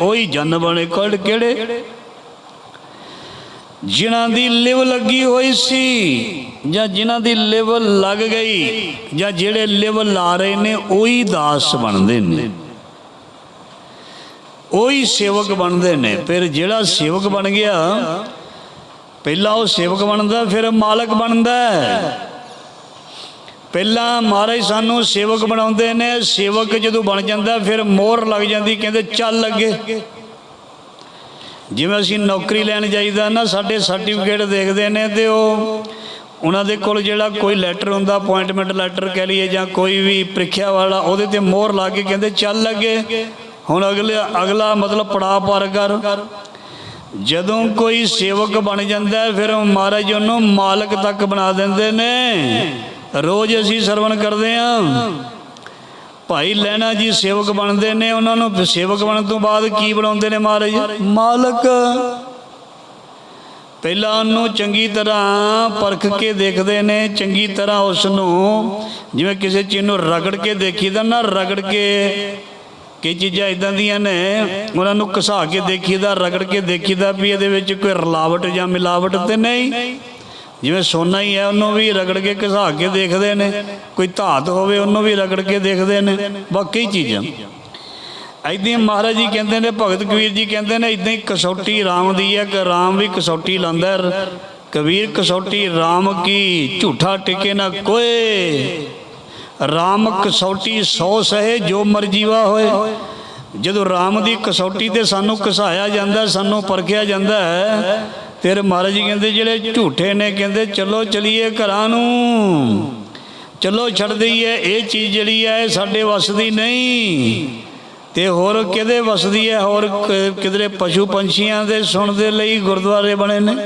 ਉਹੀ ਜਨ ਬਣੇ ਕੋਲ ਕਿਹੜੇ? ਜਿਨ੍ਹਾਂ ਦੀ ਲਿਵ ਲੱਗੀ ਹੋਈ ਸੀ ਜਾਂ ਜਿਨ੍ਹਾਂ ਦੀ ਲਿਵ ਲੱਗ ਗਈ ਜਾਂ ਜਿਹੜੇ ਲਿਵ ਲਾ ਰਹੇ ਨੇ, ਉਹੀ ਦਾਸ ਬਣਦੇ ਨੇ। ਉਹੀ ਸੇਵਕ ਬਣਦੇ ਨੇ। ਫਿਰ ਜਿਹੜਾ ਸੇਵਕ ਬਣ ਗਿਆ, ਪਹਿਲਾਂ ਉਹ ਸੇਵਕ ਬਣਦਾ, ਫਿਰ ਮਾਲਕ ਬਣਦਾ। ਪਹਿਲਾਂ ਮਹਾਰਾਜ ਸਾਨੂੰ ਸੇਵਕ ਬਣਾਉਂਦੇ ਨੇ, ਸੇਵਕ ਜਦੋਂ ਬਣ ਜਾਂਦਾ, ਫਿਰ ਮੋਹਰ ਲੱਗ ਜਾਂਦੀ, ਕਹਿੰਦੇ ਚੱਲ ਅੱਗੇ। ਜਿਵੇਂ ਅਸੀਂ ਨੌਕਰੀ ਲੈਣ ਜਾਈਦਾ ਨਾ, ਸਾਡੇ ਸਰਟੀਫਿਕੇਟ ਦੇਖਦੇ ਨੇ ਤੇ ਉਹ ਉਹਨਾਂ ਦੇ ਕੋਲ ਜਿਹੜਾ ਕੋਈ ਲੈਟਰ ਹੁੰਦਾ ਅਪਾਇੰਟਮੈਂਟ ਲੈਟਰ ਕਹਿ ਲਈਏ ਜਾਂ ਕੋਈ ਵੀ ਪ੍ਰੀਖਿਆ ਵਾਲਾ, ਉਹਦੇ ਤੇ ਮੋਹਰ ਲਾ ਕੇ ਕਹਿੰਦੇ ਚੱਲ ਅੱਗੇ। ਹੁਣ ਅਗਲੇ, ਅਗਲਾ ਮਤਲਬ ਪੜਾਅ ਪਾਰ ਕਰ। ਜਦੋਂ ਕੋਈ ਸੇਵਕ ਬਣ ਜਾਂਦਾ, ਫਿਰ ਮਹਾਰਾਜ ਉਹਨੂੰ ਮਾਲਕ ਤੱਕ ਬਣਾ ਦਿੰਦੇ ਨੇ। ਰੋਜ਼ ਅਸੀਂ ਸਰਵਣ ਕਰਦੇ ਹਾਂ ਭਾਈ ਲੈਣਾ ਜੀ ਸੇਵਕ ਬਣਦੇ ਨੇ ਉਹਨਾਂ ਨੂੰ ਸੇਵਕ ਬਣਨ ਤੋਂ ਬਾਅਦ ਕੀ ਬਣਾਉਂਦੇ ਨੇ ਮਹਾਰਾਜ? ਮਾਲਕ। ਪਹਿਲਾਂ ਉਹਨੂੰ ਚੰਗੀ ਤਰ੍ਹਾਂ ਪਰਖ ਕੇ ਦੇਖਦੇ ਨੇ ਚੰਗੀ ਤਰ੍ਹਾਂ ਉਸ ਨੂੰ ਜਿਵੇਂ ਕਿਸੇ ਚੀਜ਼ ਨੂੰ ਰਗੜ ਕੇ ਦੇਖੀਦਾ ਨਾ ਰਗੜ ਕੇ ਕਈ ਚੀਜ਼ਾਂ ਇਦਾਂ ਦੀਆਂ ਨੇ ਉਹਨਾਂ ਨੂੰ ਘਸਾ ਕੇ ਦੇਖੀਦਾ ਰਗੜ ਕੇ ਦੇਖੀਦਾ ਵੀ ਇਹਦੇ ਵਿੱਚ ਕੋਈ ਰਲਾਵਟ ਜਾਂ ਮਿਲਾਵਟ ਤੇ ਨਹੀਂ। ਜਿਵੇਂ ਸੋਨਾ ਹੀ ਹੈ, ਉਹਨੂੰ ਵੀ ਰਗੜ ਕੇ ਘਸਾ ਕੇ ਦੇਖਦੇ ਨੇ। ਕੋਈ ਧਾਤ ਹੋਵੇ, ਉਹਨੂੰ ਵੀ ਰਗੜ ਕੇ ਦੇਖਦੇ ਨੇ। ਬਾਕੀ ਚੀਜ਼ਾਂ। ਐਦਾਂ ਹੀ ਮਹਾਰਾਜ ਜੀ ਕਹਿੰਦੇ ਨੇ, ਭਗਤ ਕਬੀਰ ਜੀ ਕਹਿੰਦੇ ਨੇ ਇਦਾਂ ਹੀ ਕਸੌਟੀ RAM ਦੀ ਹੈ, ਕਿ RAM ਵੀ ਕਸੌਟੀ ਲਾਂਦਾ ਕਬੀਰ ਕਸੌਟੀ RAM ਕੀ ਝੂਠਾ ਟਿਕੇ ਨਾ ਕੋਏ। RAM ਕਸੌਟੀ ਸੌ ਸਹੇ, ਜੋ ਮਰਜ਼ੀ ਮਰਜੀਵਾ ਹੋਏ। ਜਦੋਂ RAM ਦੀ ਕਸੌਟੀ ਤੇ ਸਾਨੂੰ ਘਸਾਇਆ ਜਾਂਦਾ, ਸਾਨੂੰ ਪਰਖਿਆ ਜਾਂਦਾ ਹੈ ਫਿਰ ਮਹਾਰਾਜ ਜੀ ਕਹਿੰਦੇ ਜਿਹੜੇ ਝੂਠੇ ਨੇ, ਕਹਿੰਦੇ ਚਲੋ ਚਲੀਏ ਘਰਾਂ ਨੂੰ। ਚਲੋ ਛੱਡ ਦਈਏ, ਇਹ ਚੀਜ਼ ਜਿਹੜੀ ਹੈ, ਇਹ ਸਾਡੇ ਵੱਸ ਦੀ ਨਹੀਂ। ਤੇ ਹੋਰ ਕਿਹਦੇ ਵੱਸਦੀ ਹੈ? ਹੋਰ ਕਿਧਰੇ ਪਸ਼ੂ ਪੰਛੀਆਂ ਦੇ ਸੁਣਨ ਦੇ ਲਈ ਗੁਰਦੁਆਰੇ ਬਣੇ ਨੇ।